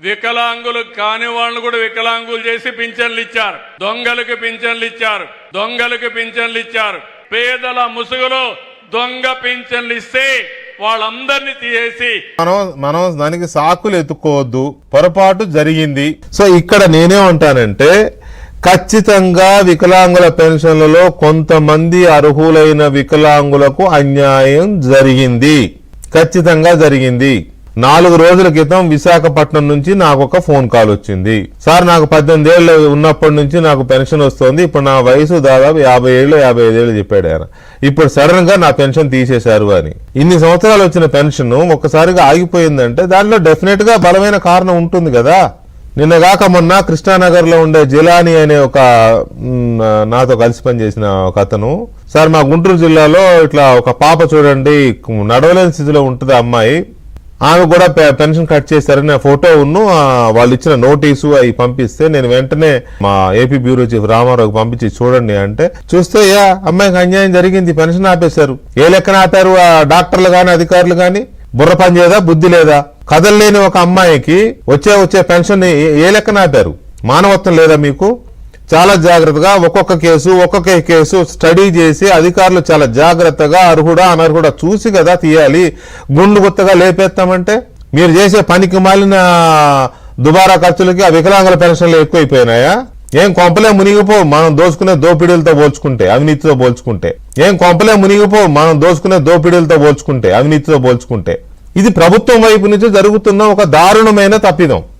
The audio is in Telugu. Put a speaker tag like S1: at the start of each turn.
S1: వికలాంగులు కాని వాళ్ళని కూడా వికలాంగులు చేసి పింఛన్లు ఇచ్చారు. దొంగలకు పింఛన్లు ఇచ్చారు. దొంగలకు పింఛన్లు ఇచ్చారు. పేదల ముసుగులో దొంగ పింఛన్లు ఇస్తే వాళ్ళందరినీ తీసేసి
S2: మనం మనం దానికి సాకులు ఎత్తుకోవద్దు. పొరపాటు జరిగింది. సో ఇక్కడ నేనేమంటానంటే ఖచ్చితంగా వికలాంగుల పెన్షన్లలో కొంతమంది అర్హులైన వికలాంగులకు అన్యాయం జరిగింది. ఖచ్చితంగా జరిగింది. నాలుగు రోజుల క్రితం విశాఖపట్నం నుంచి నాకు ఒక ఫోన్ కాల్ వచ్చింది. సార్ నాకు పద్దెనిమిది ఏళ్ళు ఉన్నప్పటి నుంచి నాకు పెన్షన్ వస్తుంది. ఇప్పుడు నా వయసు దాదాపు యాభై ఏళ్ళు యాభై ఐదు ఏళ్ళు చెప్పాడు ఆయన. ఇప్పుడు సడన్గా నా పెన్షన్ తీసేశారు అని. ఇన్ని సంవత్సరాలు వచ్చిన పెన్షన్ ఒక్కసారిగా ఆగిపోయిందంటే దానిలో డెఫినెట్గా బలమైన కారణం ఉంటుంది కదా. నిన్నగాక మొన్న కృష్ణానగర్లో ఉండే జిలాని అనే ఒక నాతో కలిసి పనిచేసిన ఒక అతను సార్ మా గుంటూరు జిల్లాలో ఇట్లా ఒక పాప చూడండి నడవలేని స్థితిలో ఉంటుంది ఆ అమ్మాయి. ఆమె కూడా పె- పెన్షన్ కట్ చేశారని ఆ ఫోటో ఉన్ను వాళ్ళు ఇచ్చిన నోటీసు అవి పంపిస్తే నేను వెంటనే మా ఏపీ బ్యూరో చీఫ్ రామారావుకి పంపించి చూడండి అంటే చూస్తే యా అమ్మాయికి అన్యాయం జరిగింది పెన్షన్ ఆపేశారు. ఏ లెక్కన ఆపారు ఆ డాక్టర్లు గాని అధికారులు గాని? బుర్ర పని చేయదా బుద్ధి లేదా? కదలలేని ఒక అమ్మాయికి వచ్చే వచ్చే పెన్షన్ ఏ- ఏ లెక్కన ఆపారు? మానవత్వం లేదా మీకు? చాలా జాగ్రత్తగా ఒక్కొక్క కేసు ఒక్కొక్క కేసు స్టడీ చేసి అధికారులు చాలా జాగ్రత్తగా అర్హుడా అనర్హుడా చూసి కదా తీయాలి. గుండు గుత్తగా లేపేస్తామంటే మీరు చేసే పనికి మాలిన దుబారా ఖర్చులకి ఆ వికలాంగుల పెన్షన్లు ఎక్కువైపోయినాయా? ఏం కొంపలే మునిగిపో మనం దోసుకునే దోపిడీలతో పోల్చుకుంటే అవినీతితో పోల్చుకుంటే. ఏం కొంపలే మునిగిపో మనం దోసుకునే దోపిడీలతో పోల్చుకుంటే అవినీతితో పోల్చుకుంటే. ఇది ప్రభుత్వం వైపు నుంచి జరుగుతున్న ఒక దారుణమైన తప్పిదం.